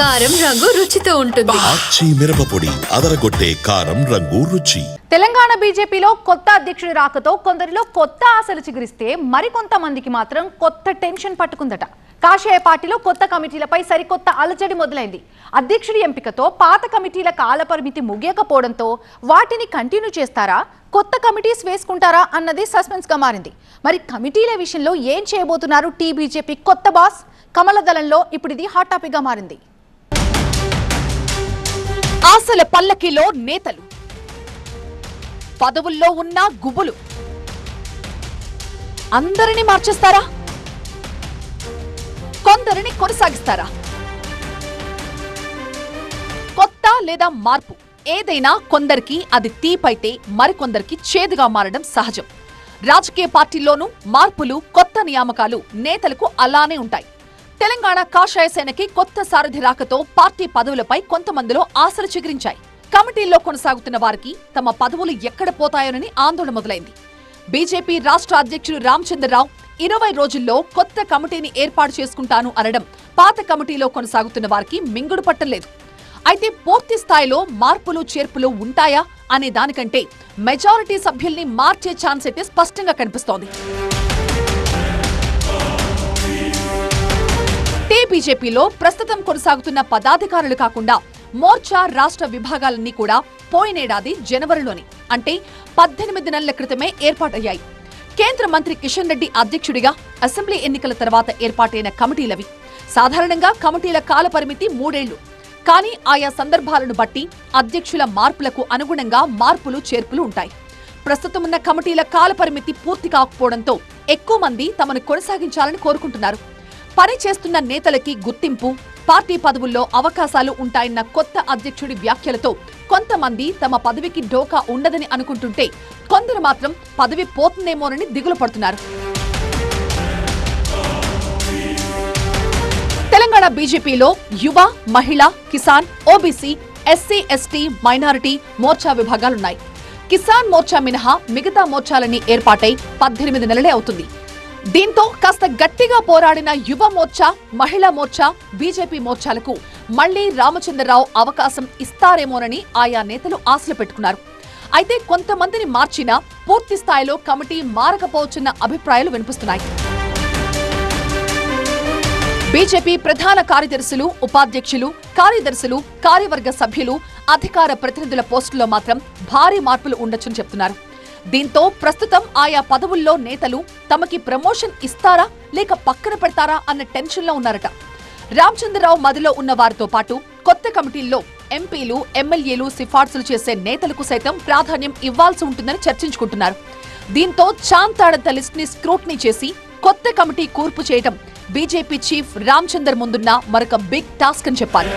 కారం రంగు రుచితో ఉంటుంది. ఆచి మిరపపొడి అదరగొట్టే కారం రంగు రుచి. తెలంగాణ బీజేపీలో కొత్త అధ్యక్షుడి రాకతో కొందరిలో కొత్త ఆశలు చిగురిస్తే మరికొంతమందికి మాత్రం కొత్త టెన్షన్ పట్టుకుందట. కాషాయ పార్టీలో కొత్త కమిటీలపై సరికొత్త అలజడి మొదలైంది. అధ్యక్షుడి ఎంపికతో పాత కమిటీల కాలపరిమితి ముగియకపోవడంతో వాటిని కంటిన్యూ చేస్తారా? కొత్త కమిటీస్ వేసుకుంటారా అన్నది సస్పెన్స్గా మారింది. మరి కమిటీల విషయంలో ఏం చేయబోతున్నారు టీ బీజేపీ కొత్త బాస్? కమల దళంలో ఇప్పుడు ఇది హాట్ టాపిక్గా మారింది. ఆశల పల్లకిలో నేతలు. పదవుల్లో ఉన్న గుబులు. అందరినీ మార్చేస్తారా? కొందరిని కొనసాగిస్తారా? కొత్త లేదా మార్పు? ఏదైనా కొందరికి అది తీపైతే మరికొందరికి చేదుగా మారడం సహజం. రాజకీయ పార్టీల్లోనూ మార్పులు కొత్త నియామకాలు నేతలకు అలానే ఉంటాయి. తెలంగాణ కాషాయ సేనకి కొత్త సారథి రాకతో పార్టీ పదవులపై కొంతమందిలో ఆశలు చిగురించాయి. కమిటీల్లో కొనసాగుతున్న వారికి తమ పదవులు ఎక్కడ పోతాయోనని ఆందోళన మొదలైంది. బీజేపీ రాష్ట్ర అధ్యక్షుడు రామచంద్రరావు ఇరవై రోజుల్లో కొత్త కమిటీని ఏర్పాటు చేసుకుంటాను అనడం పాత కమిటీలో కొనసాగుతున్న వారికి మింగుడు పట్టలేదు అయితే పూర్తి స్థాయిలో మార్పులు చేర్పులు ఉంటాయా అనే దానికంటే మెజారిటీ సభ్యుల్ని మార్చే ఛాన్స్ అయితే స్పష్టంగా కనిపిస్తోంది. బీజేపీలో ప్రస్తుతం కొనసాగుతున్న పదాధికారులు కాకుండా మోర్చా రాష్ట్ర విభాగాలన్నీ కూడా పోయినేడాది జనవరిలోని అంటే పద్దెనిమిది నెలల క్రితమే ఏర్పాటయ్యాయి. కేంద్ర మంత్రి కిషన్ రెడ్డి అధ్యక్షుడిగా అసెంబ్లీ ఎన్నికల తర్వాత ఏర్పాటైన కమిటీలవి. సాధారణంగా కమిటీల కాలపరిమితి మూడేళ్ళు. కానీ ఆయా సందర్భాలను బట్టి అధ్యక్షుల మార్పులకు అనుగుణంగా మార్పులు చేర్పులు ఉంటాయి. ప్రస్తుతం ఉన్న కమిటీల కాలపరిమితి పూర్తి కాకపోవడంతో ఎక్కువ మంది తమను కొనసాగించాలని కోరుకుంటున్నారు. పని చేస్తున్న నేతలకి గుర్తింపు పార్టీ పదవుల్లో అవకాశాలు ఉంటాయన్న కొత్త అధ్యక్షుడి వ్యాఖ్యలతో కొంతమంది తమ పదవికి డోకా ఉండదని అనుకుంటుంటే కొందరు మాత్రం పదవి పోతుందేమోనని దిగులు పడుతున్నారు. తెలంగాణ బీజేపీలో Yuva Mahila Kisan OBC SC ST minority Morcha విభాగాలున్నాయి. Kisan Morcha మినహా మిగతా మోర్చాలన్నీ ఏర్పాటై పద్దెనిమిది నెలలే అవుతుంది. దీంతో కాస్త గట్టిగా పోరాడిన యువ మోర్చా మహిళా మోర్చా బీజేపీ మోర్చాలకు మళ్ళీ రామచంద్రరావు అవకాశం ఇస్తారేమోనని ఆయా నేతలు ఆశలు పెట్టుకున్నారు. అయితే కొంతమందిని మార్చినా పూర్తి స్థాయిలో కమిటీ మారకపోవచ్చున్న అభిప్రాయాలు వినిపిస్తున్నాయి. బీజేపీ ప్రధాన కార్యదర్శులు ఉపాధ్యక్షులు కార్యదర్శులు కార్యవర్గ సభ్యులు అధికార ప్రతినిధుల పోస్టుల్లో మాత్రం భారీ మార్పులు ఉండొచ్చని చెప్తున్నారు. దీంతో ప్రస్తుతం ఆయా పదవుల్లో నేతలు తమకి ప్రమోషన్ ఇస్తారా లేక పక్కన పెడతారా అన్న టెన్షన్లో ఉన్నారట. రామచంద్రరావు మదిలో ఉన్న వారితో పాటు కొత్త కమిటీల్లో ఎంపీలు ఎమ్మెల్యేలు సిఫార్సులు చేసే నేతలకు సైతం ప్రాధాన్యం ఇవ్వాల్సి ఉంటుందని చర్చించుకుంటున్నారు. దీంతో చాంతాడంత లిస్ట్ని స్క్రూట్నీ చేసి కొత్త కమిటీ కూర్పు చేయడం బీజేపీ చీఫ్ రామచందర్ ముందున్న మరొక బిగ్ టాస్క్ అని చెప్పాలి.